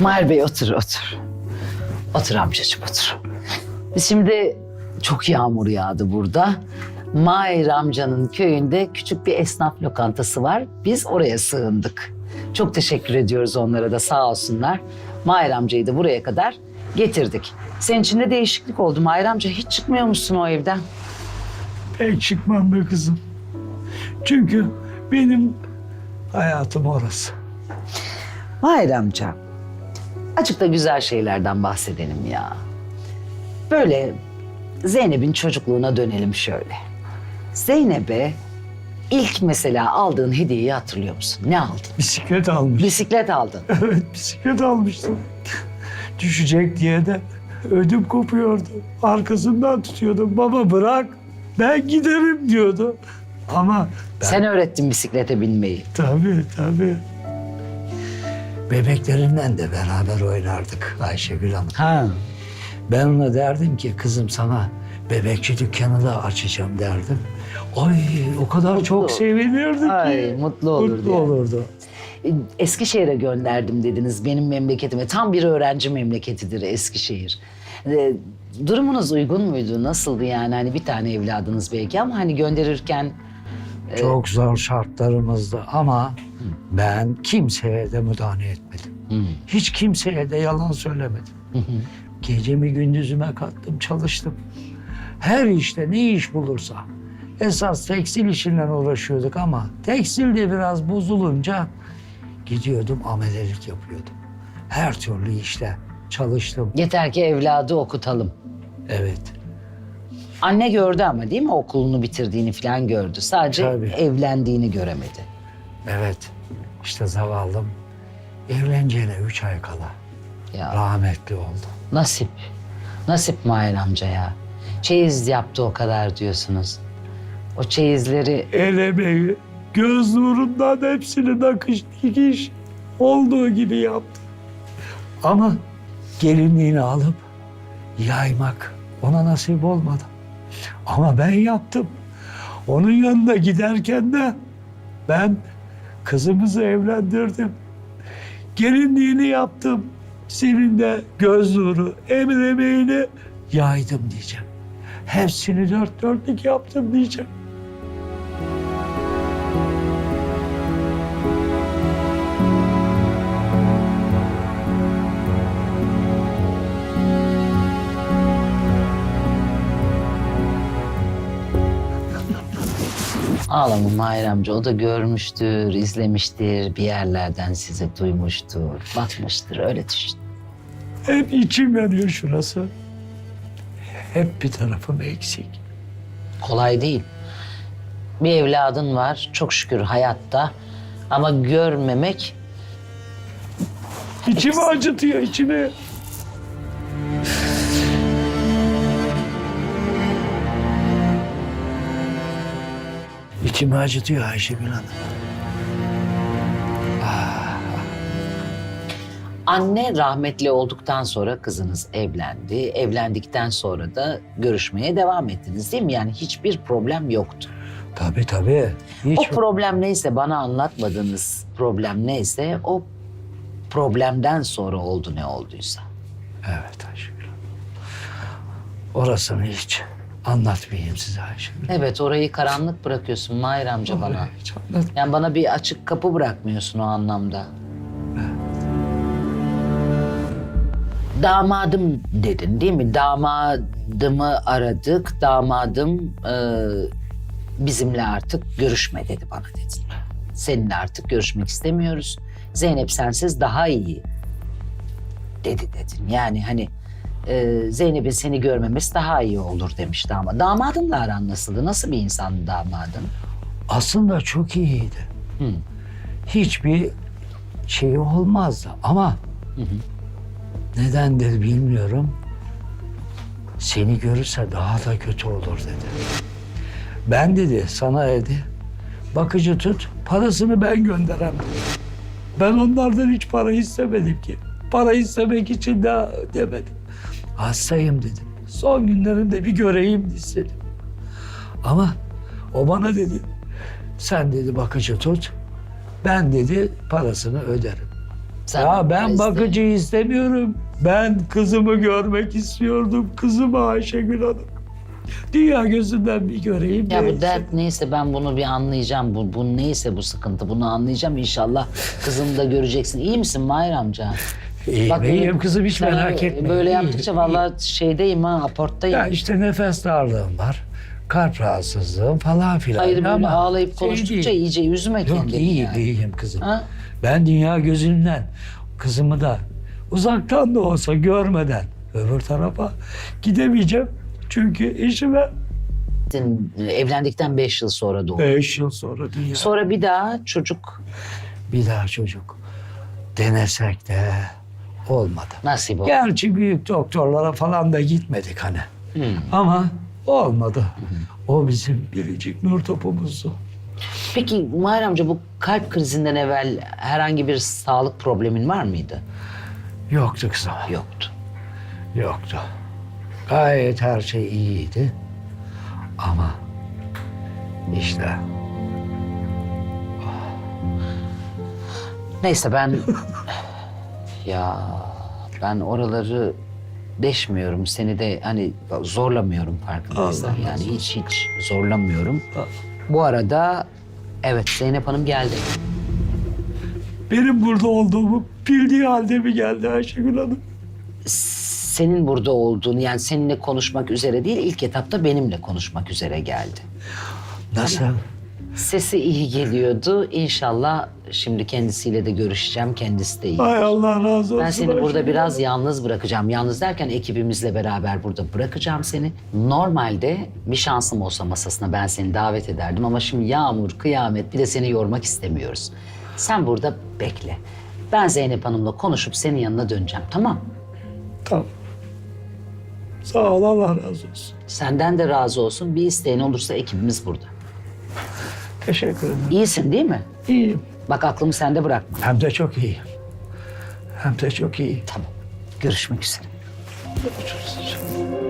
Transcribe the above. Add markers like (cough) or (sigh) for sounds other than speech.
Mahir Bey otur otur. Otur amcacığım otur. Biz şimdi çok yağmur yağdı burada. Mahir amcanın köyünde küçük bir esnaf lokantası var. Biz oraya sığındık. Çok teşekkür ediyoruz onlara da sağ olsunlar. Mahir amcayı da buraya kadar getirdik. Senin için de değişiklik oldu Mahir amca. Hiç çıkmıyormuşsun o evden. Pek çıkmam be kızım. Çünkü benim hayatım orası. Mahir amca, açık da güzel şeylerden bahsedelim ya. Böyle Zeynep'in çocukluğuna dönelim şöyle. Zeynep'e ilk mesela aldığın hediyeyi hatırlıyor musun? Ne aldın? Bisiklet almış. Bisiklet aldın. (laughs) Evet bisiklet almıştım. Düşecek diye de ödüm kopuyordu. Arkasından tutuyordum. Baba bırak ben giderim diyordu. Ama ben, Sen öğrettin bisiklete binmeyi. tabii tabii. Bebeklerinden de beraber oynardık Ayşegül Hanım. Ha. Ben ona derdim ki kızım sana bebekçi dükkanı da açacağım derdim. Ay o kadar çok sevinirdi ki. Ay, mutlu olurdu Mutlu olurdu. Eskişehir'e gönderdim dediniz benim memleketime. Tam bir öğrenci memleketidir Eskişehir. Ee, durumunuz uygun muydu? Nasıldı yani? Hani bir tane evladınız belki ama hani gönderirken Çok zor şartlarımızdı ama ben kimseye de müdahale etmedim. Hiç kimseye de yalan söylemedim. Gecemi gündüzüme kattım, çalıştım. Her işte ne iş bulursa. Esas tekstil işinden uğraşıyorduk ama tekstil de biraz bozulunca gidiyordum amelelik yapıyordum. Her türlü işte çalıştım. yeter ki evladı okutalım. Evet. Anne gördü ama değil mi okulunu bitirdiğini falan gördü. Sadece Tabii. evlendiğini göremedi. Evet. İşte zavallım evleneceğine üç ay kala Ya rahmetli oldu. nasip. Nasip Mahir amca ya. Çeyiz yaptı o kadar diyorsunuz. O çeyizleri el emeği, göz nurundan hepsini nakış dikiş olduğu gibi yaptı. Ama gelinliğini alıp yaymak ona nasip olmadı. Ama ben yaptım. Onun yanına giderken de ben kızımızı evlendirdim. Gelinliğini yaptım. Senin de göz nuru, emir emeğini yaydım diyeceğim. Hepsini dört dörtlük yaptım diyeceğim. Ağlama Mahir amca o da görmüştür, izlemiştir, bir yerlerden sizi duymuştur, bakmıştır öyle düşün. Hep içim yanıyor şurası. Hep bir tarafım eksik. Kolay değil. Bir evladın var çok şükür hayatta ama görmemek İçimi acıtıyor içimi. İçimi acıtıyor Ayşegül Hanım. Anne rahmetli olduktan sonra kızınız evlendi. Evlendikten sonra da görüşmeye devam ettiniz değil mi? Yani hiçbir problem yoktu. Tabii tabii. Hiç O problem neyse bana anlatmadığınız problem neyse o problemden sonra oldu ne olduysa. Evet Ayşegül Hanım. Orasını hiç anlatmayayım size Ayşegül. Evet orayı karanlık bırakıyorsun Mahir amca bana. Hiç. Yani bana bir açık kapı bırakmıyorsun o anlamda. Damadım dedin değil mi? Damadımı aradık. Damadım e, bizimle artık görüşme dedi bana dedin. Seninle artık görüşmek istemiyoruz. Zeynep sensiz daha iyi dedi dedin. Yani hani e, Zeynep'in seni görmemesi daha iyi olur demiş damat. Damadınla aran nasıldı? Nasıl bir insandı damadın? Aslında çok iyiydi. Hiçbir şey olmazdı ama nedendir bilmiyorum. Seni görürse daha da kötü olur dedi. Ben dedi sana dedi bakıcı tut parasını ben gönderem. Ben onlardan hiç para istemedim ki. Para istemek için de demedim. Hastayım dedim. Son günlerinde bir göreyim istedim. Ama o bana dedi sen dedi bakıcı tut. Ben dedi parasını öderim. Sen Ya ben bakıcı istemiyorum. Ben kızımı görmek istiyordum. Kızımı Ayşegül Hanım. Dünya gözünden bir göreyim. Ya bu dert neyse ben bunu bir anlayacağım. Bu, bu neyse bu sıkıntı bunu anlayacağım inşallah. Kızını da göreceksin. İyi misin Mahir amca? İyiyim, Bak, iyiyim kızım hiç sen merak etme. Böyle İyiyim, yaptıkça iyiyim. vallahi şeydeyim ha aporttayım. Ya işte nefes darlığım var. Kalp rahatsızlığım falan filan. Hayır böyle Ama ağlayıp şey konuştukça değil. iyice üzme Yok kendini. iyiyim, yani. iyiyim kızım. Ha? Ben dünya gözünden kızımı da uzaktan da olsa görmeden öbür tarafa gidemeyeceğim. Çünkü eşime Sen Evlendikten beş yıl sonra doğdu. beş yıl sonra dünya. Sonra bir daha çocuk Bir daha çocuk denesek de olmadı. nasip oldu. Gerçi büyük doktorlara falan da gitmedik hani. Hmm. Ama olmadı. O bizim biricik nur topumuzdu. Peki Mahir amca bu kalp krizinden evvel herhangi bir sağlık problemin var mıydı? Yoktu kızım. Yoktu. Yoktu. Gayet her şey iyiydi. Ama işte Neyse ben (laughs) ya ben oraları deşmiyorum. Seni de hani zorlamıyorum farkındaysan. Allah Yani hiç hiç zorlamıyorum. Bu arada evet Zeynep Hanım geldi. benim burada olduğumu bildiği halde mi geldi Ayşegül Hanım? Senin burada olduğunu yani seninle konuşmak üzere değil ilk etapta benimle konuşmak üzere geldi. Nasıl? Sesi iyi geliyordu. İnşallah şimdi kendisiyle de görüşeceğim. Kendisi de iyi. Ay Allah razı olsun. Ben seni burada biraz yalnız bırakacağım. Yalnız derken ekibimizle beraber burada bırakacağım seni. Normalde bir şansım olsa masasına ben seni davet ederdim ama şimdi yağmur, kıyamet bir de seni yormak istemiyoruz. Sen burada bekle. Ben Zeynep Hanım'la konuşup senin yanına döneceğim tamam? Tamam. Sağ ol Allah razı olsun. Senden de razı olsun. Bir isteğin olursa ekibimiz burada. Teşekkür ederim. İyisin değil mi? İyiyim. Bak aklımı sende bırakma. Hem de çok iyiyim. Hem de çok iyiyim. Tamam. Görüşmek üzere. Görüşürüz.